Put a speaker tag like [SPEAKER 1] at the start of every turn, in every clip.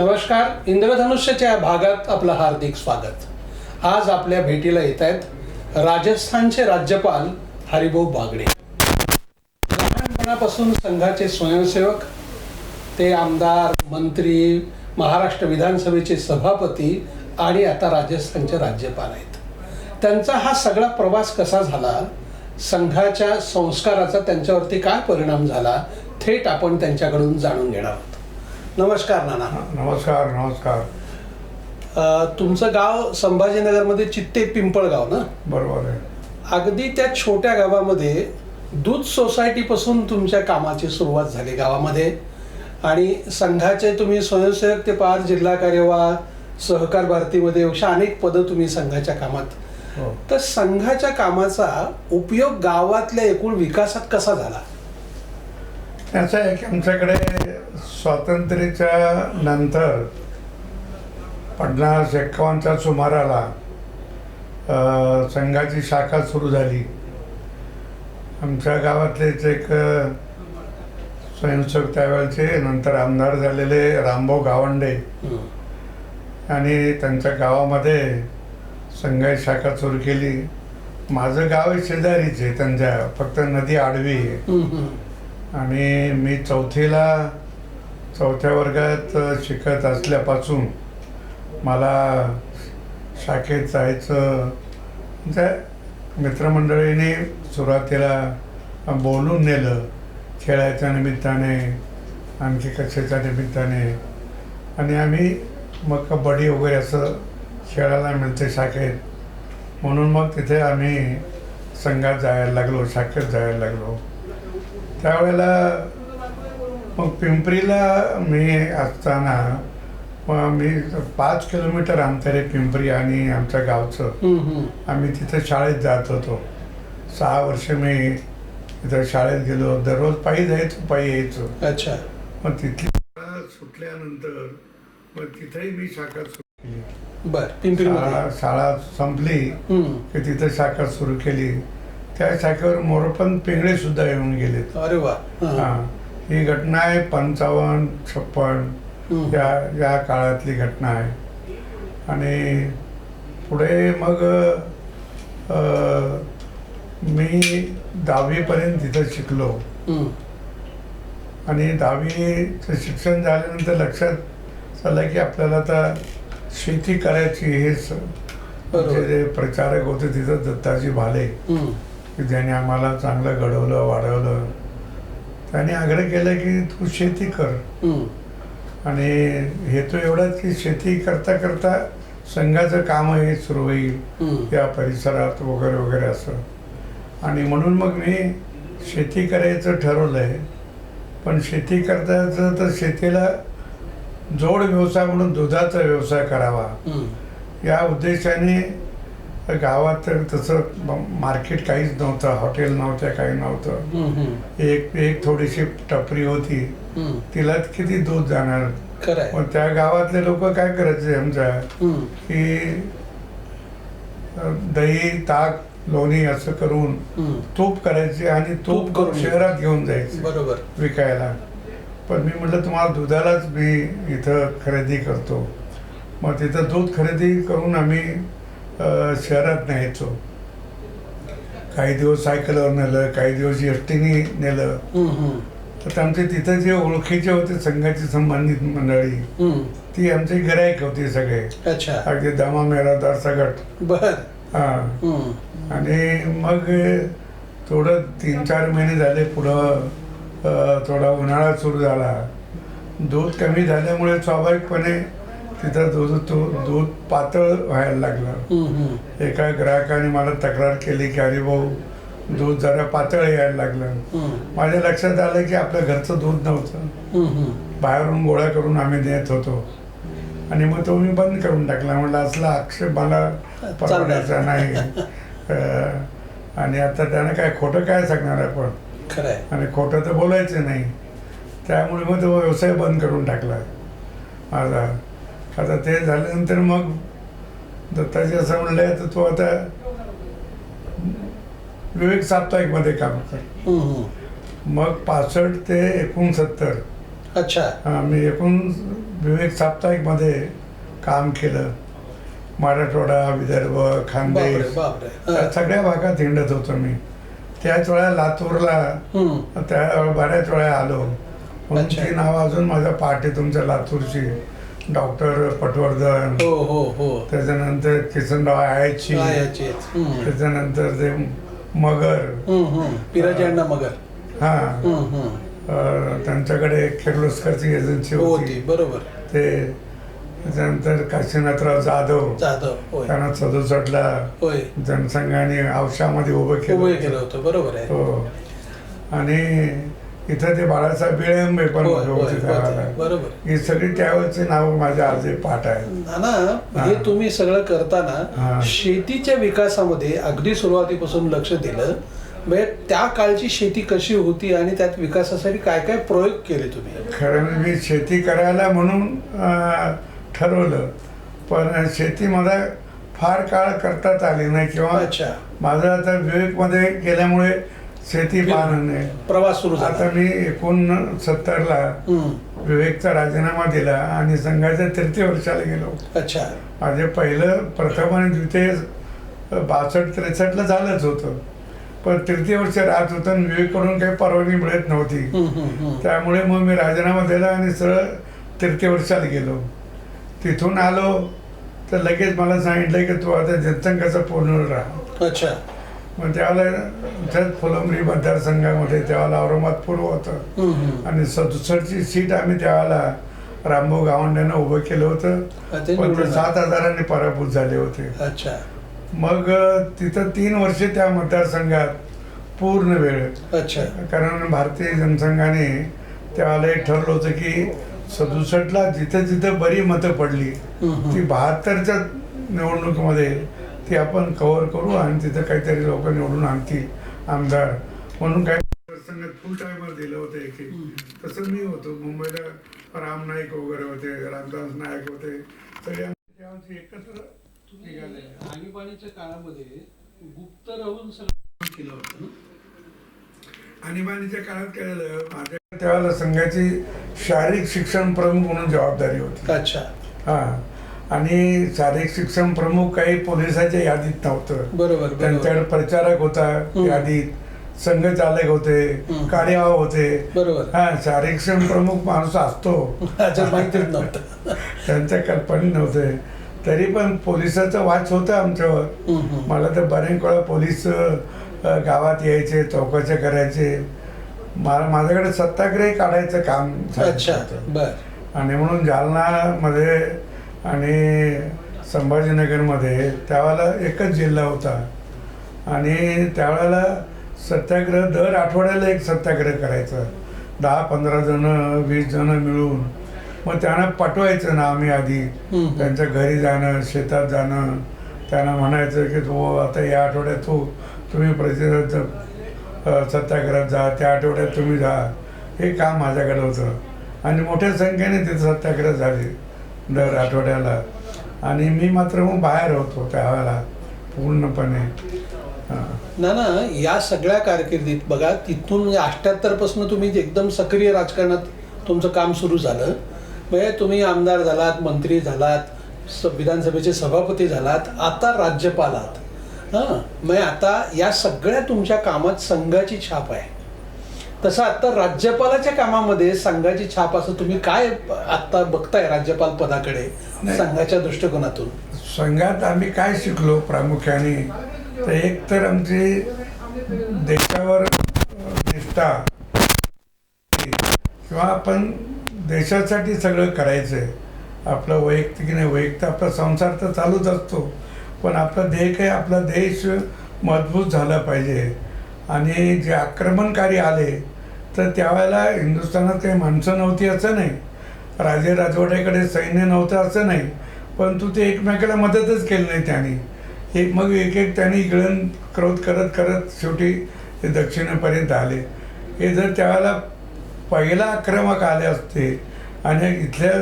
[SPEAKER 1] नमस्कार इंद्रधनुष्याच्या भागात आपलं हार्दिक स्वागत. आज आपल्या भेटीला येत आहेत राजस्थानचे राज्यपाल हरिभाऊ बागडे. लहानपणापासून संघाचे स्वयंसेवक ते आमदार मंत्री महाराष्ट्र विधानसभेचे सभापती आणि आता राजस्थानचे राज्यपाल आहेत. त्यांचा हा सगळा प्रवास कसा झाला? संघाच्या संस्काराचा त्यांच्यावरती काय परिणाम झाला? थेट आपण त्यांच्याकडून जाणून घेणार आहोत. नमस्कार नाना.
[SPEAKER 2] नमस्कार नमस्कार.
[SPEAKER 1] अ, तुमचं गाव संभाजीनगरमध्ये चित्ते पिंपळगाव ना?
[SPEAKER 2] बरोबर आहे.
[SPEAKER 1] अगदी त्या छोट्या गावामध्ये दूध सोसायटीपासून तुमच्या कामाची सुरुवात झाली गावामध्ये. आणि संघाचे तुम्ही स्वयंसेवक ते पार जिल्हा कार्यवाह सहकार भारतीमध्ये अशा अनेक पदं तुम्ही संघाच्या कामात.
[SPEAKER 2] हो.
[SPEAKER 1] तर संघाच्या कामाचा उपयोग गावातल्या एकूण विकासात कसा झाला?
[SPEAKER 2] त्याचं आहे की आमच्याकडे स्वातंत्र्याच्या नंतर पन्नास एक्कावन्नच्या सुमाराला संघाची शाखा सुरू झाली आमच्या गावातलेच एक स्वयंसेवक त्यावेळचे नंतर आमदार झालेले रामभाऊ गावंडे. आणि त्यांच्या गावामध्ये संघाची शाखा सुरू केली माझं गाव आहे शेजारीच आहे त्यांच्या फक्त नदी आडवी आहे. आणि मी चौथीला चौथ्या वर्गात शिकत असल्यापासून मला शाखेत जायचं म्हणजे मित्रमंडळीने सुरुवातीला बोलून नेलं खेळायच्या निमित्ताने आणखी कशाच्या निमित्ताने. आणि आम्ही मग कबड्डी वगैरे असं खेळायला मिळते शाखेत. म्हणून मग तिथे आम्ही संघात जायला लागलो शाखेत जायला लागलो. त्यावेळेला मग पिंपरीला मी असताना मी पाच किलोमीटर अंतर आहे पिंपरी आणि आमच्या गावचं. आम्ही तिथे शाळेत जात होतो. सहा वर्ष मी तिथं शाळेत गेलो. दररोज पायी जायचो पायी यायचो.
[SPEAKER 1] अच्छा.
[SPEAKER 2] मग तिथली शाळा सुटल्यानंतर मग तिथेही मी शाखा सुरू केली.
[SPEAKER 1] बर
[SPEAKER 2] शाळा संपली. की तिथं शाखा सुरू केली. त्या शाखेवर मोरपंत पिंगळे सुद्धा येऊन गेलेत
[SPEAKER 1] अरे वा हा.
[SPEAKER 2] घटना आहे पंचावन्न छप्पन. या या काळातली घटना आहे आणि पुढे मग मी दहावीपर्यंत तिथं शिकलो. आणि दहावीचं शिक्षण झाल्यानंतर लक्षात आलं की आपल्याला आता शेती करायची हेच जे प्रचारक होते तिथं दत्ताजी भाले. की ज्याने आम्हाला चांगलं घडवलं वाढवलं त्याने आग्रह केला की तू शेती कर. आणि हेतू एवढाच की शेती करता करता संघाचं काम हे सुरू होईल
[SPEAKER 1] हम्म.
[SPEAKER 2] या परिसरात वगैरे वगैरे असं आणि म्हणून मग मी शेती करायचं ठरवलं आहे पण शेती करताचं तर शेतीला जोड व्यवसाय म्हणून दुधाचा व्यवसाय करावा. या उद्देशाने गावात तर तसं म- मार्केट काहीच नव्हतं हॉटेल नव्हत्या काही नव्हतं. एक एक थोडीशी टपरी होती. तिला किती दूध जाणार? मग त्या गावातले लोक काय करायचे आमच्या
[SPEAKER 1] हम्म.
[SPEAKER 2] की दही ताक लोणी असं करून. तूप करायचे आणि
[SPEAKER 1] तूप करून
[SPEAKER 2] शहरात घेऊन जायचे
[SPEAKER 1] बरोबर.
[SPEAKER 2] विकायला. पण मी म्हटलं तुम्हाला दुधालाच मी इथं खरेदी करतो. मग तिथं दूध खरेदी करून आम्ही शहरात न्यायचो. काही दिवस सायकलवर नेलं काही दिवस एस टीने नेलं. तर आमचे तिथं जे ओळखीचे होते संघाची संबंधित मंडळी. ती आमचे गिरायक होते सगळे.
[SPEAKER 1] अच्छा.
[SPEAKER 2] अगदी दमा मेरादार सगट
[SPEAKER 1] बर.
[SPEAKER 2] हा. आणि मग थोडं तीन चार महिने झाले पुढं थोडा उन्हाळा सुरू झाला. दूध कमी झाल्यामुळे स्वाभाविकपणे तिथं दूध तो- दूध पातळ व्हायला लागलं. एका ग्राहकाने मला तक्रार केली की अरे भाऊ दूध जरा पातळ यायला लागलं. माझ्या लक्षात आलं की आपलं घरचं दूध नव्हतं. बाहेरून गोळा करून आम्ही देत होतो. आणि मग तो मी बंद करून टाकला. म्हटलं असला आक्षेप मला परवडायचा नाही. आणि आता त्यानं काय खोटं काय सांगणार आपण? आणि खोटं तर बोलायचं नाही. त्यामुळे मग तो व्यवसाय बंद करून टाकला. माझा. आता ते झाल्यानंतर मग दत्ताजी असं म्हणलं तर तो आता विवेक साप्ताहिकमध्ये काम कर. मग पासष्ट ते एकोणसत्तर
[SPEAKER 1] अच्छा
[SPEAKER 2] मी एकूण विवेक साप्ताहिकमध्ये काम केलं मराठवाडा विदर्भ खानदेश
[SPEAKER 1] बापरे बापरे
[SPEAKER 2] त्या
[SPEAKER 1] हा.
[SPEAKER 2] सगळ्या भागात हिंडत होतो मी त्याच वेळा लातूरला
[SPEAKER 1] हम्म.
[SPEAKER 2] त्या बऱ्याच वेळा आलो म्हणून
[SPEAKER 1] अच्छा.
[SPEAKER 2] ती नाव अजून माझ्या पाठ आहे तुमच्या लातूरची डॉक्टर पटवर्धन.
[SPEAKER 1] हो हो हो.
[SPEAKER 2] त्याच्यानंतर किसनराव आयाची.
[SPEAKER 1] काय याची आहेत? हम्म.
[SPEAKER 2] त्याच्यानंतर ते मगर.
[SPEAKER 1] हम्म, हम्म. पिराजी अण्णा मगर.
[SPEAKER 2] हा. त्यांच्याकडे किर्लोस्करची एजन्सी
[SPEAKER 1] होती. बरोबर.
[SPEAKER 2] ते त्याच्यानंतर काशीनाथराव जाधव.
[SPEAKER 1] जाधव
[SPEAKER 2] त्यांना सदुसष्टला
[SPEAKER 1] होय.
[SPEAKER 2] जनसंघाने औषामध्ये उभं केलं.
[SPEAKER 1] केलं होतं बरोबर आहे.
[SPEAKER 2] हो. आणि इथं ते बाळासाहेब बिळंबे पण
[SPEAKER 1] होय,
[SPEAKER 2] होते
[SPEAKER 1] होय,
[SPEAKER 2] होते त्यावेळेला.
[SPEAKER 1] होते. बरोबर.
[SPEAKER 2] ही सगळी त्यावेळेचे नाव माझ्या आज पाठ आहे
[SPEAKER 1] नाना हे. तुम्ही सगळं करताना
[SPEAKER 2] हा.
[SPEAKER 1] शेतीच्या विकासामध्ये अगदी सुरुवातीपासून लक्ष दिलं. म्हणजे त्या काळची शेती कशी होती आणि त्यात विकासासाठी काय काय प्रयोग केले तुम्ही?
[SPEAKER 2] खरं म्हणजे मी शेती करायला म्हणून अं, ठरवलं. पण शेती मला फार काळ करताच आली नाही किंवा
[SPEAKER 1] अच्छा.
[SPEAKER 2] माझं आता विवेकमध्ये गेल्यामुळे शेती पाहणं
[SPEAKER 1] प्रवास सुरू
[SPEAKER 2] आता मी एकोणसत्तरला
[SPEAKER 1] हम्म.
[SPEAKER 2] विवेकचा राजीनामा दिला आणि संघाच्या तृतीय वर्षाला गेलो.
[SPEAKER 1] अच्छा.
[SPEAKER 2] माझे पहिलं प्रथम आणि द्वितीय बासष्ट त्रेसष्टला झालंच होतं. पण तृतीय वर्ष राहत होतं आणि विवेककडून काही परवानगी मिळत नव्हती. त्यामुळे मग मी राजीनामा दिला आणि सरळ तृतीय वर्षाला गेलो. तिथून आलो तर लगेच मला सांगितलं की तू आता जनसंघाचा पूर्ण राहा.
[SPEAKER 1] अच्छा.
[SPEAKER 2] मग त्यावेळेला त्याच फुलंब्री मतदारसंघामध्ये त्यावेळेला औरंगाबाद पूर्व होतं. आणि सदुसष्टची सीट आम्ही त्यावेळेला रामभाऊ गावंड्यानं उभं केलं होतं. पण ते सात हजारांनी पराभूत झाले होते.
[SPEAKER 1] अच्छा.
[SPEAKER 2] मग तिथं तीन वर्षे त्या मतदारसंघात पूर्ण वेळ.
[SPEAKER 1] अच्छा.
[SPEAKER 2] कारण भारतीय जनसंघाने त्यावेळेला हे ठरलं होतं की सदुसष्टला जिथे जिथे बरी मतं पडली. ती बहात्तरच्या निवडणुकीमध्ये ती आपण कव्हर करू आणि तिथं काहीतरी लोक निवडून आणतील आमदार. म्हणून काय मतदारसंघात फुल टायमर दिलं होतं एक. एक तसं मी होतो. मुंबईला राम नाईक वगैरे होते रामदास नाईक होते. सगळे आमचे एकत्र निघाले.
[SPEAKER 1] आणीबाणीच्या काळामध्ये गुप्त राहून सगळं केलं होतं?
[SPEAKER 2] आणीबाणीच्या काळात काय झालं माझ्या त्यावेळेला संघाची शारीरिक शिक्षण प्रमुख म्हणून जबाबदारी होती.
[SPEAKER 1] अच्छा.
[SPEAKER 2] हा. आणि शारीरिक शिक्षण प्रमुख काही पोलिसाच्या यादीत नव्हतं.
[SPEAKER 1] बरोबर
[SPEAKER 2] त्यांच्याकडे प्रचारक होता. यादीत संघ चालक होते. कार्यवाह होते.
[SPEAKER 1] बरोबर.
[SPEAKER 2] हा शारीरिक शिक्षण प्रमुख माणूस असतो. त्यांच्या कल्पने नव्हते. तरी पण पोलिसाचं वाच होतं आमच्यावर. मला तर बरेच वेळा पोलीस गावात यायचे चौकशा करायचे. मला माझ्याकडे सत्याग्रही काढायचं काम आणि म्हणून जालनामध्ये आणि संभाजीनगरमध्ये त्यावेळेला एकच जिल्हा होता. आणि त्यावेळेला सत्याग्रह दर आठवड्याला एक सत्याग्रह करायचा. दहा पंधरा जण वीस जण मिळून. मग त्यांना पाठवायचं ना आम्ही आधी. त्यांच्या घरी जाणं शेतात जाणं. त्यांना म्हणायचं की तू आता या आठवड्यात तू तुम्ही प्रतिरोध सत्याग्रहात जा. त्या आठवड्यात तुम्ही जा. हे काम माझ्याकडे होतं. आणि मोठ्या संख्येने तिथे सत्याग्रह झाले. दर आठवड्याला. आणि मी मात्र मग बाहेर होतो त्यावेळेला पूर्णपणे. हां.
[SPEAKER 1] ना ना या सगळ्या कारकिर्दीत बघा तिथून म्हणजे अठ्ठ्याहत्तरपासून तुम्ही एकदम सक्रिय राजकारणात तुमचं काम सुरू झालं. म्हणजे तुम्ही आमदार झालात मंत्री झालात स- विधानसभेचे सभापती झालात आता राज्यपाल आहात. हां म्हणजे आता या सगळ्या तुमच्या कामात संघाची छाप आहे. तसं आता राज्यपालाच्या कामामध्ये संघाची छाप असं तुम्ही काय आता बघताय राज्यपाल पदाकडे. संघाच्या दृष्टिकोनातून?
[SPEAKER 2] संघात आम्ही काय शिकलो प्रामुख्याने? तर एक तर आमची देशावर निष्ठा किंवा आपण देशासाठी सगळं करायचं आहे आपलं वैयक्तिक नाही वैयक्तिक आपला संसार तर चालूच असतो. पण आपला ध्येय काय? आपला देश मजबूत झाला पाहिजे. आणि जे आक्रमणकारी आले तर त्यावेळेला हिंदुस्थानात काही माणसं नव्हती असं नाही. राजे राजवाड्याकडे सैन्य नव्हतं असं नाही. परंतु ते एकमेकाला मदतच केली नाही त्याने. एक मग एक एक त्यांनी इकडून क्रोध करत करत शेवटी ते दक्षिणेपर्यंत आले. हे जर त्यावेळेला पहिला आक्रमक आले असते आणि इथल्या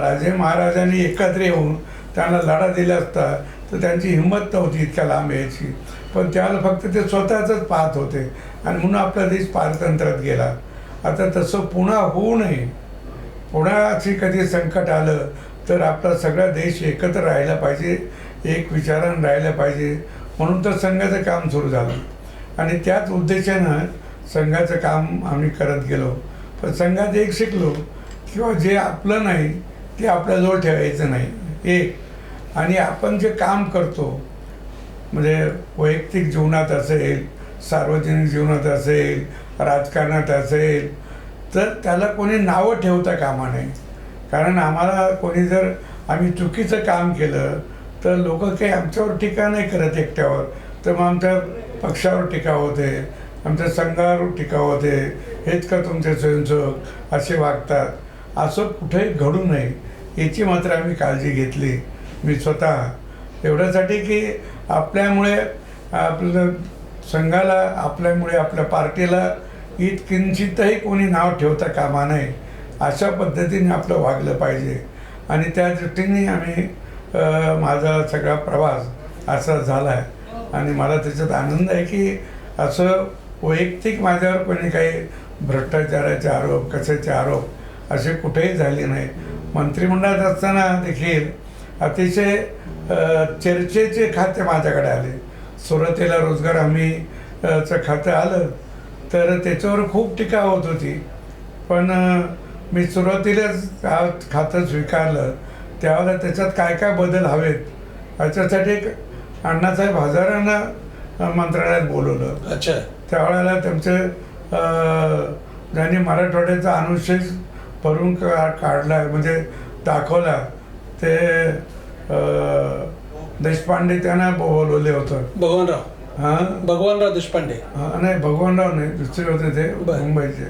[SPEAKER 2] राजे महाराजांनी एकत्र येऊन त्यांना लढा दिला असता तर त्यांची हिंमत नव्हती इतक्या लांब यायची. पण त्याला फक्त ते स्वतःच पाहत होते. आणि म्हणून आपला देश पारतंत्र्यात गेला. आता तसं पुन्हा होऊ नये. पुण्याची कधी संकट आलं तर आपला सगळा देश एकत्र राहिला पाहिजे एक विचारानं राहिला पाहिजे. म्हणून तर संघाचं काम सुरू झालं. आणि त्याच उद्देशानं संघाचं काम आम्ही करत गेलो. पण संघात एक शिकलो किंवा जे आपलं नाही ते आपल्याजवळ ठेवायचं नाही. एक आणि आपण जे काम करतो म्हणजे वैयक्तिक जीवनात असेल सार्वजनिक जीवनात असेल राजकारणात असेल तर त्याला कोणी नावं ठेवता कामा नये. कारण आम्हाला कोणी जर आम्ही चुकीचं काम केलं तर लोक काही आमच्यावर टीका नाही करत एकट्यावर. तर मग आमच्या पक्षावर टीका होते आमच्या संघावर टीका होते. हेच का तुमचे स्वयंसेवक असे वागतात? असं कुठेही घडू नये. याची मात्र आम्ही काळजी घेतली. मी स्वतः एवढ्यासाठी की आपल्यामुळे आपलं संघाला आपल्यामुळे आपल्या पार्टीला इत किंचितही कोणी नाव ठेवता कामा नये अशा पद्धतीने आपलं वागलं पाहिजे. आणि त्या दृष्टीने आम्ही माझा सगळा प्रवास असा झाला आहे आणि मला त्याच्यात आनंद आहे की असं वैयक्तिक माझ्यावर कोणी काही भ्रष्टाचाराचे आरोप कशाचे आरोप असे कुठेही झाले नाही. मंत्रिमंडळात असताना देखील अतिशय चर्चेचे खाते माझ्याकडे आले. सुरुवातीला रोजगार हमी अ, चं खातं आलं तर त्याच्यावर खूप टीका होत होती. पण मी सुरुवातीलाच हा खातं स्वीकारलं. त्यावेळेला त्याच्यात काय काय बदल हवेत याच्यासाठी एक अण्णासाहेब हजारांना मंत्रालयात बोलवलं.
[SPEAKER 1] अच्छा.
[SPEAKER 2] त्यावेळेला त्यांचे ज्यांनी मराठवाड्याचा अनुशेष भरून का काढला म्हणजे दाखवला ते देशपांडे त्यांना बोलवले होतं.
[SPEAKER 1] भगवानराव.
[SPEAKER 2] हां?
[SPEAKER 1] भगवानराव देशपांडे.
[SPEAKER 2] हा, नाही भगवानराव नाही दुसरे होते ते. मुंबईचे.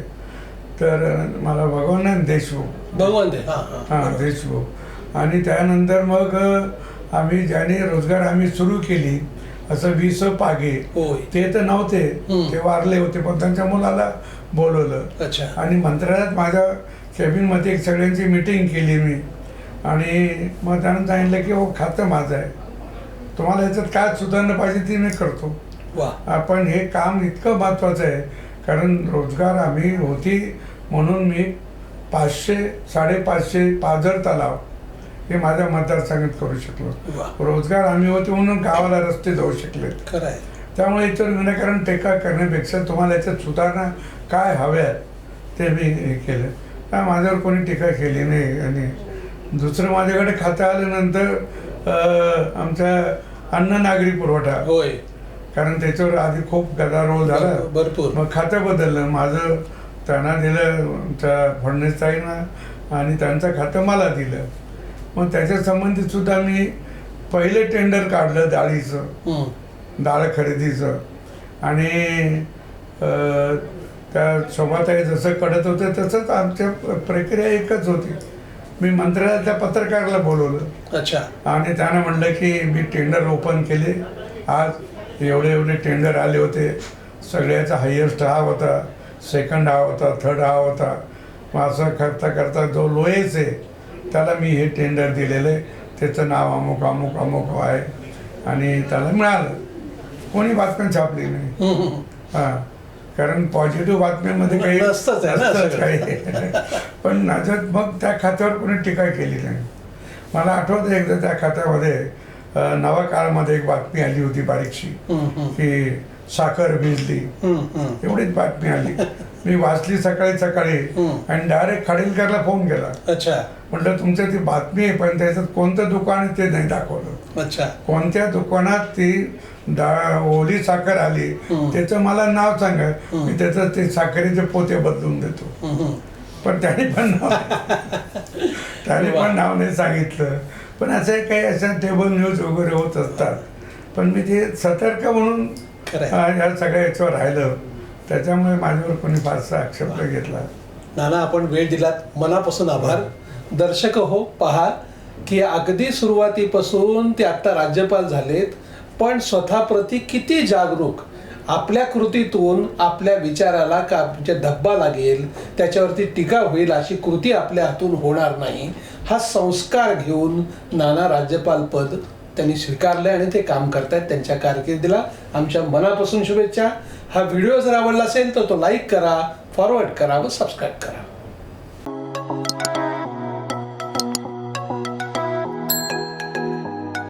[SPEAKER 2] तर मला भगवान नाही देशमुख.
[SPEAKER 1] भगवान दे. हा हा.
[SPEAKER 2] हां देशमुख. आणि त्यानंतर मग आम्ही ज्याने रोजगार आम्ही सुरू केली असं वीस पागे ते तर नव्हते. ते वारले होते पण त्यांच्या मुलाला बोलवलं.
[SPEAKER 1] अच्छा.
[SPEAKER 2] आणि मंत्रालयात माझ्या केबिनमध्ये एक सगळ्यांची मिटिंग केली मी. आणि मग त्यानं सांगितलं की हो खातं माझं आहे. तुम्हाला याच्यात काय सुधारणा पाहिजे ती मी करतो.
[SPEAKER 1] वा.
[SPEAKER 2] आपण हे काम इतकं महत्त्वाचं आहे. कारण रोजगार आम्ही होती म्हणून मी पाचशे साडेपाचशे पाझर तलाव हे माझ्या मतदारसंघात करू शकलो. रोजगार आम्ही होते म्हणून गावाला रस्ते जाऊ
[SPEAKER 1] आहे.
[SPEAKER 2] त्यामुळे याच्यावर विनाकारण टीका करण्यापेक्षा तुम्हाला याच्यात सुधारणा काय हव्यात ते मी हे केलं. काय माझ्यावर कोणी टीका केली नाही आणि दुसरं माझ्याकडे खातं आल्यानंतर आमच्या अन्न नागरी पुरवठा.
[SPEAKER 1] होय.
[SPEAKER 2] कारण त्याच्यावर आधी खूप गदारोळ झाला.
[SPEAKER 1] भरपूर
[SPEAKER 2] मग खातं बदललं. माझं त्यांना दिलं आमच्या फडणवीस ताईंना आणि त्यांचं खातं मला दिलं. मग त्याच्या संबंधित सुद्धा मी पहिले टेंडर काढलं डाळीचं. डाळ खरेदीचं. आणि त्या शोभाताई जसं कडत होतं तसंच आमच्या प्रक्रिया एकच होती. मी मंत्रालयात त्या पत्रकाराला बोलवलं.
[SPEAKER 1] अच्छा.
[SPEAKER 2] आणि त्यानं म्हणलं की मी टेंडर ओपन केले. आज एवढे एवढे टेंडर आले होते. सगळ्याचा हायेस्ट हा होता सेकंड हा होता थर्ड हा होता. मग असं करता करता जो लोएस आहे त्याला मी हे टेंडर दिलेलं आहे. त्याचं नाव अमुक अमुक अमुक आहे. आणि त्याला मिळालं. कोणी बातम्या छापली नाही. हां. कारण पॉझिटिव्ह बातम्यांमध्ये काही
[SPEAKER 1] नसतंच आहे
[SPEAKER 2] पण माझ्यात मग त्या खात्यावर कोणी टीका केली नाही. मला आठवतं एकदा त्या खात्यामध्ये नवा काळामध्ये एक बातमी आली होती बारीकशी. की साखर भिजली. एवढीच बातमी आली. मी वाचली सकाळी सकाळी. आणि डायरेक्ट खाडीलकरला फोन केला.
[SPEAKER 1] अच्छा.
[SPEAKER 2] म्हटलं तुमच्या ती बातमी आहे पण त्याच्यात कोणतं दुकान आहे ते नाही दाखवलं.
[SPEAKER 1] अच्छा.
[SPEAKER 2] कोणत्या दुकानात ती ओली साखर आली. त्याचं मला नाव सांगा. मी त्याचं ते साखरेचे पोते बदलून देतो. पण त्याने पण नाव त्याने. पण नाव नाही सांगितलं. पण असे काही अशा टेबल न्यूज वगैरे होत असतात. पण मी ते सतर्क म्हणून या सगळ्या याच्यावर राहिलं. त्याच्यामुळे माझ्यावर कोणी फारसा आक्षेप घेतला.
[SPEAKER 1] नाना आपण वेळ दिलात. मनापासून आभार. दर्शक हो पहा. की अगदी सुरुवातीपासून ते आत्ता राज्यपाल झालेत पण स्वतःप्रती किती जागरूक आपल्या कृतीतून आपल्या विचाराला का जे धब्बा लागेल त्याच्यावरती टीका होईल अशी कृती आपल्या हातून होणार नाही हा संस्कार घेऊन नाना राज्यपाल पद त्यांनी स्वीकारलं आणि ते काम करतायत त्यांच्या कारकिर्दीला. आमच्या मनापासून शुभेच्छा. हा व्हिडिओ जर आवडला असेल तर तो लाईक करा फॉरवर्ड करा व सबस्क्राईब करा.